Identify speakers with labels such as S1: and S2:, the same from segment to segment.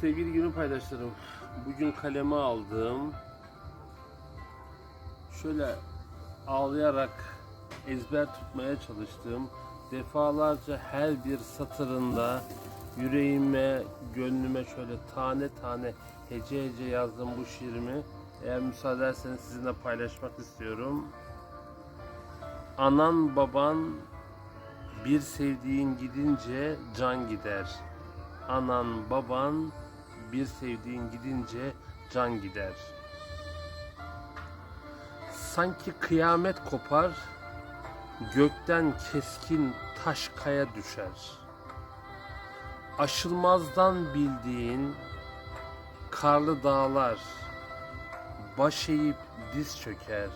S1: Sevgili günün paydaşlarım, bugün kaleme aldım. Şöyle ağlayarak ezber tutmaya çalıştım. Defalarca her bir satırında yüreğime, gönlüme şöyle tane tane hece hece yazdım bu şiirimi. Eğer müsaade ederseniz sizinle paylaşmak istiyorum. Anan baban bir sevdiğin gidince can gider. Anan baban bir sevdiğin gidince can gider. Sanki kıyamet kopar, gökten keskin taş kaya düşer. Aşılmazdan bildiğin karlı dağlar baş eğip diz çöker.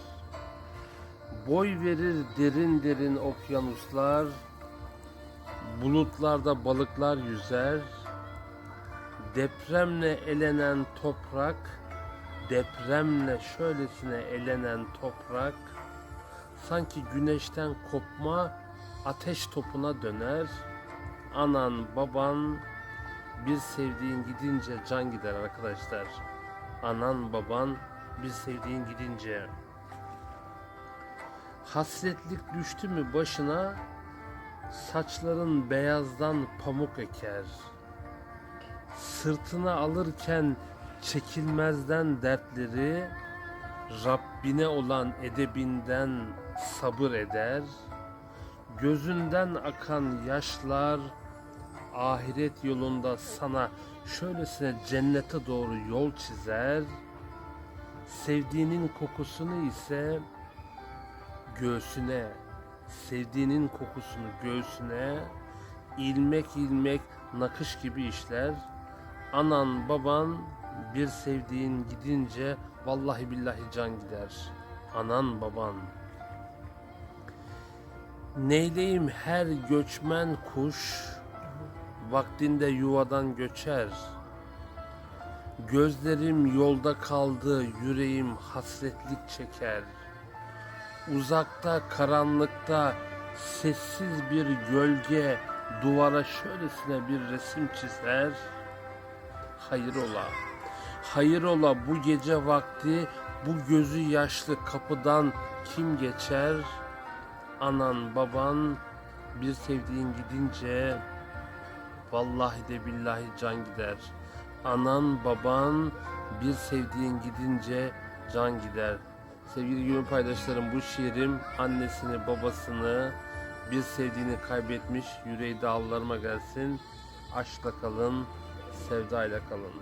S1: Boy verir derin derin okyanuslar, bulutlarda balıklar yüzer. Depremle elenen toprak, depremle şöylesine elenen toprak, sanki güneşten kopma ateş topuna döner. Anan, baban, bir sevdiğin gidince can gider arkadaşlar. Anan, baban, bir sevdiğin gidince. Hasretlik düştü mü başına, saçların beyazdan pamuk eker. Sırtına alırken çekilmezden dertleri, Rabbine olan edebinden sabır eder. Gözünden akan yaşlar, ahiret yolunda sana şöylesine cennete doğru yol çizer. Sevdiğinin kokusunu ise göğsüne, sevdiğinin kokusunu göğsüne ilmek ilmek nakış gibi işler. Anan baban bir sevdiğin gidince vallahi billahi can gider. Anan baban. Neyleyim her göçmen kuş vaktinde yuvadan göçer. Gözlerim yolda kaldı, yüreğim hasretlik çeker. Uzakta karanlıkta sessiz bir gölge duvara şöylesine bir resim çizer. Hayır ola, hayır ola bu gece vakti bu gözü yaşlı kapıdan kim geçer? Anan baban bir sevdiğin gidince vallahi de billahi can gider. Anan baban bir sevdiğin gidince can gider. Sevgili günün paydaşlarım bu şiirim annesini babasını bir sevdiğini kaybetmiş yüreği dağlarıma gelsin. Aşkla kalın, sevdayla kalın.